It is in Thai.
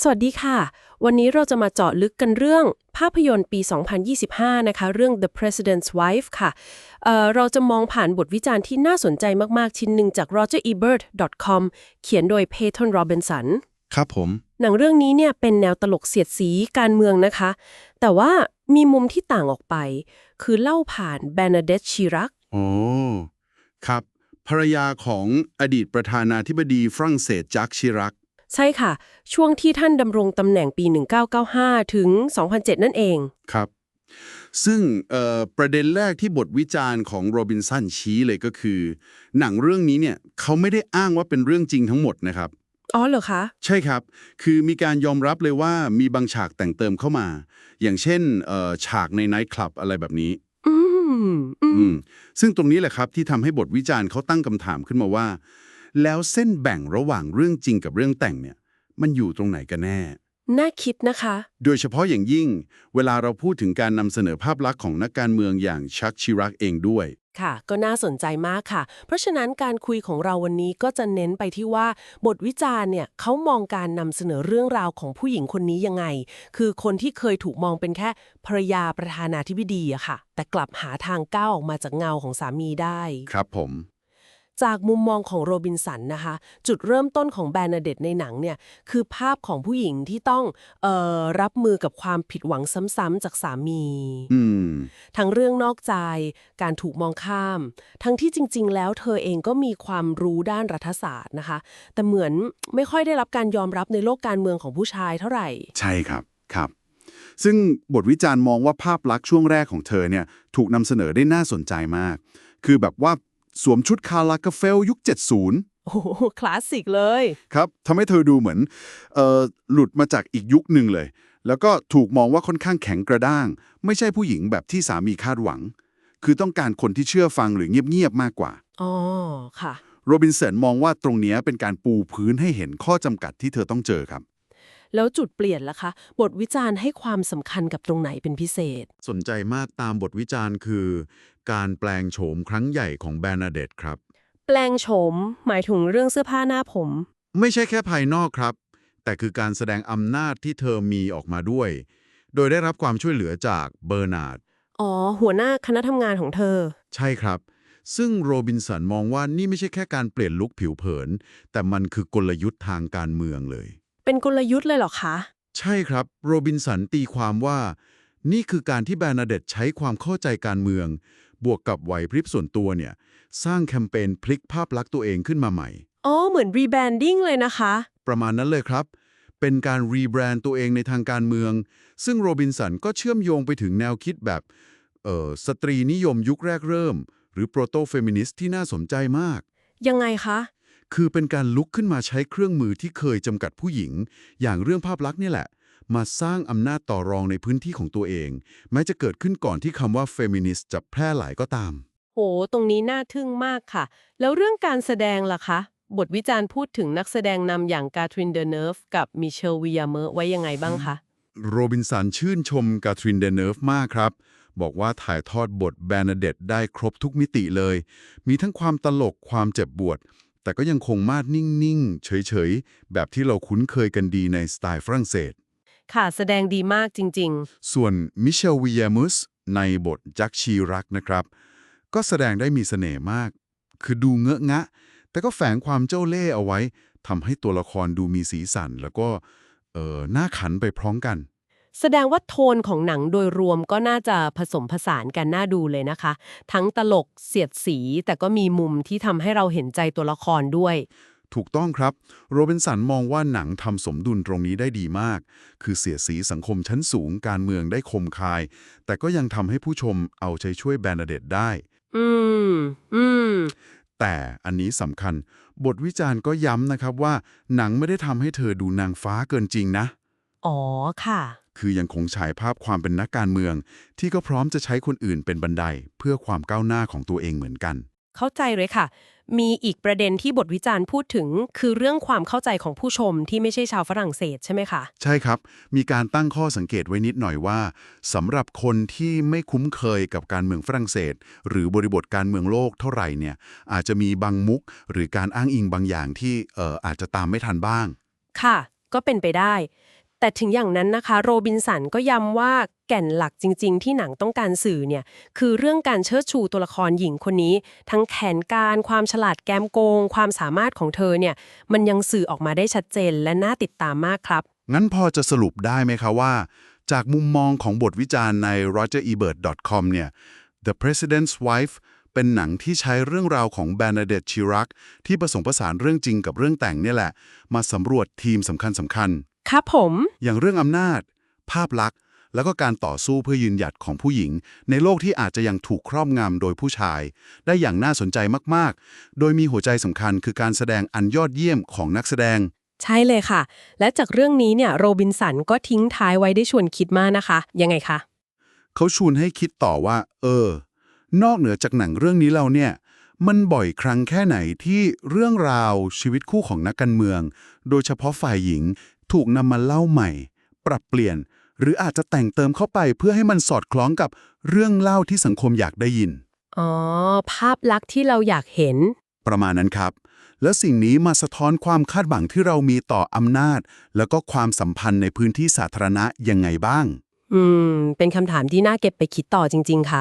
สวัสดีค่ะ วันนี้เราจะมาเจาะลึกกันเรื่องภาพยนตร์ปี 2025 นะคะ เรื่อง The President's Wife ค่ะเอ่อเราจะมองผ่านบทวิจารณ์ที่น่าสนใจมาก ๆ ชิ้นหนึ่งจาก rogerebert.com เขียนโดย Peyton Robinson ครับผม หนังเรื่องนี้เนี่ยเป็นแนวตลกเสียดสีการเมืองนะคะ แต่ว่ามีมุมที่ต่างออกไป คือเล่าผ่าน Bernadette Chirac โอ้ครับ ภรรยาของอดีตประธานาธิบดีฝรั่งเศสจักชิรัก ใช่ค่ะ ช่วงที่ท่านดำรงตำแหน่งปี 1995 ถึง 2007 นั่นเองครับ ซึ่งเอ่อประเด็นแรกที่บทวิจารณ์ของโรบินสันชี้เลยก็คือ หนังเรื่องนี้เนี่ยเขาไม่ได้อ้างว่าเป็นเรื่องจริงทั้งหมดนะครับอ๋อเหรอคะ ใช่ครับ คือมีการยอมรับเลยว่ามีบางฉากแต่งเติมเข้ามา อย่างเช่นเอ่อฉากในไนท์คลับอะไรแบบนี้อืมอือืมมซึ่งตรงนี้แหละครับที่ทำให้บทวิจารณ์เขาตั้งคำถามขึ้นมาว่า แล้วเส้นแบ่งระหว่างเรื่องจริงกับเรื่องแต่งเนี่ย มันอยู่ตรงไหนกันแน่ น่าคิดนะคะ โดยเฉพาะอย่างยิ่ง เวลาเราพูดถึงการนำเสนอภาพลักษณ์ของนักการเมืองอย่างชักชิรักเองด้วย ค่ะ ก็น่าสนใจมากค่ะ เพราะฉะนั้นการคุยของเราวันนี้ก็จะเน้นไปที่ว่า บทวิจารณ์เนี่ยเขามองการนำเสนอเรื่องราวของผู้หญิงคนนี้ยังไง คือคนที่เคยถูกมองเป็นแค่ภรรยาประธานาธิบดีอะค่ะ แต่กลับหาทางก้าวออกมาจากเงาของสามีได้ ครับผม จากมุมมองของโรบินสันนะคะ จุดเริ่มต้นของแบรนาเดตในหนังเนี่ย คือภาพของผู้หญิงที่ต้องเอ่อรับมือกับความผิดหวังซ้ำๆจากสามีอืมทั้งเรื่องนอกใจ การถูกมองข้าม ทั้งที่จริง ๆ แล้วเธอเองก็มีความรู้ด้านรัฐศาสตร์นะคะ แต่เหมือนไม่ค่อยได้รับการยอมรับในโลกการเมืองของผู้ชายเท่าไหร่ ใช่ครับครับซึ่งบทวิจารณ์มองว่าภาพลักษณ์ช่วงแรกของเธอเนี่ยถูกนำเสนอได้น่าสนใจมาก คือแบบว่า สวมชุดคาร์ลากาเฟลยุค 70 โอ้โหคลาสสิกเลย ครับทำให้เธอดูเหมือนเอ่อหลุดมาจากอีกยุคหนึ่งเลย แล้วก็ถูกมองว่าค่อนข้างแข็งกระด้าง ไม่ใช่ผู้หญิงแบบที่สามีคาดหวัง คือต้องการคนที่เชื่อฟังหรือเงียบๆมากกว่า อ๋อ ค่ะ โรบินสันมองว่าตรงเนี้ยเป็นการปูพื้นให้เห็นข้อจำกัดที่เธอต้องเจอครับ แล้วจุดเปลี่ยนล่ะคะ บทวิจารณ์ให้ความสำคัญกับตรงไหนเป็นพิเศษ สนใจมากตามบทวิจารณ์คือ การแปลงโฉมครั้งใหญ่ของแบรนาเดตครับ แปลงโฉม หมายถึงเรื่องเสื้อผ้าหน้าผม ไม่ใช่แค่ภายนอกครับ แต่คือการแสดงอำนาจที่เธอมีออกมาด้วย โดยได้รับความช่วยเหลือจากเบอร์นาร์ด อ๋อ หัวหน้าคณะทำงานของเธอ ใช่ครับ ซึ่งโรบินสันมองว่านี่ไม่ใช่แค่การเปลี่ยนลุคผิวเผิน แต่มันคือกลยุทธ์ทางการเมืองเลย เป็นกลยุทธ์เลยเหรอคะ ใช่ครับ โรบินสันตีความว่านี่คือการที่แบรนาเดตใช้ความเข้าใจการเมือง บวกกับไหวพริบส่วนตัวเนี่ย สร้างแคมเปญพลิกภาพลักษณ์ตัวเองขึ้นมาใหม่ อ๋อ เหมือนรีแบรนดิ้งเลยนะคะ ประมาณนั้นเลยครับ เป็นการรีแบรนด์ตัวเองในทางการเมือง ซึ่งโรบินสันก็เชื่อมโยงไปถึงแนวคิดแบบเอ่อสตรีนิยมยุคแรกเริ่ม หรือโปรโตเฟมินิสต์ที่น่าสนใจมาก ยังไงคะ คือเป็นการลุกขึ้นมาใช้เครื่องมือที่เคยจำกัดผู้หญิง อย่างเรื่องภาพลักษณ์นี่แหละ มาสร้างอำนาจต่อรองในพื้นที่ของตัวเอง แม้จะเกิดขึ้นก่อนที่คำว่าเฟมินิสต์จะแพร่หลายก็ตาม โห ตรงนี้น่าทึ่งมากค่ะ แล้วเรื่องการแสดงล่ะคะ บทวิจารณ์พูดถึงนักแสดงนำอย่างกาทรินเดเนฟกับมิเชลวิยาเมอร์ไว้ยังไงบ้างคะโรบินสันชื่นชมกาทรินเดเนิร์ฟมากครับ บอกว่าถ่ายทอดบทแบรนาเดตได้ครบทุกมิติเลย มีทั้งความตลกความเจ็บปวด แต่ก็ยังคงมาดนิ่ง ๆ เฉย ๆ แบบที่เราคุ้นเคยกันดีในสไตล์ฝรั่งเศส ค่ะแสดงดีมากจริงส่วนมิเชลวิยามุสในบทจักชีรักนะครับ ก็แสดงได้มีเสน่ห์มาก คือดูเงอะงะ แต่ก็แฝงความเจ้าเล่ห์เอาไว้ทำให้ตัวละครดูมีสีสัน แล้วก็เอ่อน่าขันไปพร้อมกันๆแสดงว่าโทนของหนังโดยรวมก็น่าจะผสมผสานกันน่าดูเลยนะคะ ทั้งตลกเสียดสีแต่ก็มีมุมที่ทำให้เราเห็นใจตัวละครด้วย ถูกต้องครับ โรบินสันมองว่าหนังทำสมดุลตรงนี้ได้ดีมาก คือเสียดสีสังคมชั้นสูงการเมืองได้คมคาย แต่ก็ยังทำให้ผู้ชมเอาใจช่วยแบรนาเดตได้ อืม อืม แต่อันนี้สำคัญ บทวิจารณ์ก็ย้ำนะครับว่า หนังไม่ได้ทำให้เธอดูนางฟ้าเกินจริงนะ อ๋อ ค่ะ คือยังคงฉายภาพความเป็นนักการเมือง ที่ก็พร้อมจะใช้คนอื่นเป็นบันไดเพื่อความก้าวหน้าของตัวเองเหมือนกัน เข้าใจเลยค่ะ มีอีกประเด็นที่บทวิจารณ์พูดถึง คือเรื่องความเข้าใจของผู้ชมที่ไม่ใช่ชาวฝรั่งเศสใช่ไหมคะ ใช่ครับ มีการตั้งข้อสังเกตไว้นิดหน่อยว่าสำหรับคนที่ไม่คุ้มเคยกับการเมืองฝรั่งเศส หรือบริบทการเมืองโลกเท่าไหร่เนี่ยอาจจะมีบางมุก หรือการอ้างอิงบางอย่างที่เอ่ออาจจะตามไม่ทันบ้าง ค่ะ ก็เป็นไปได้ แต่ถึงอย่างนั้นนะคะ โรบินสันก็ย้ำว่าแก่นหลักจริง ๆ ที่หนังต้องการสื่อเนี่ยคือเรื่องการเชิดชูตัวละครหญิงคนนี้ ทั้งแผนการความฉลาดแกมโกง ความสามารถของเธอเนี่ยมันยังสื่อออกมาได้ชัดเจนและน่าติดตามมากครับ งั้นพอจะสรุปได้ไหมคะว่า จากมุมมองของบทวิจารณ์ใน rogerebert.com เนี่ย The President's Wife เป็นหนังที่ใช้เรื่องราวของ Bernadette Chirac ที่ผสมผสานเรื่องจริงกับเรื่องแต่งเนี่ยแหละ มาสำรวจทีมสำคัญสำคัญ ครับผม อย่างเรื่องอำนาจ ภาพลักษณ์ แล้วก็การต่อสู้เพื่อยืนหยัดของผู้หญิง ในโลกที่อาจจะยังถูกครอบงำโดยผู้ชาย ได้อย่างน่าสนใจมากๆ โดยมีหัวใจสำคัญคือการแสดงอันยอดเยี่ยมของนักแสดง ใช่เลยค่ะ และจากเรื่องนี้เนี่ยโรบินสันก็ทิ้งท้ายไว้ได้ชวนคิดมากนะคะ ยังไงคะ เขาชวนให้คิดต่อว่า เออ นอกเหนือจากหนังเรื่องนี้แล้วเนี่ย มันบ่อยครั้งแค่ไหนที่เรื่องราวชีวิตคู่ของนักการเมือง โดยเฉพาะฝ่ายหญิงถูกนำมาเล่าใหม่ ปรับเปลี่ยน หรืออาจจะแต่งเติมเข้าไปเพื่อให้มันสอดคล้องกับเรื่องเล่าที่สังคมอยากได้ยิน อ๋อ ภาพลักษณ์ที่เราอยากเห็น ประมาณนั้นครับ และสิ่งนี้มาสะท้อนความคาดหวังที่เรามีต่ออำนาจ แล้วก็ความสัมพันธ์ในพื้นที่สาธารณะยังไงบ้าง อืม เป็นคำถามที่น่าเก็บไปคิดต่อจริง ๆ ค่ะ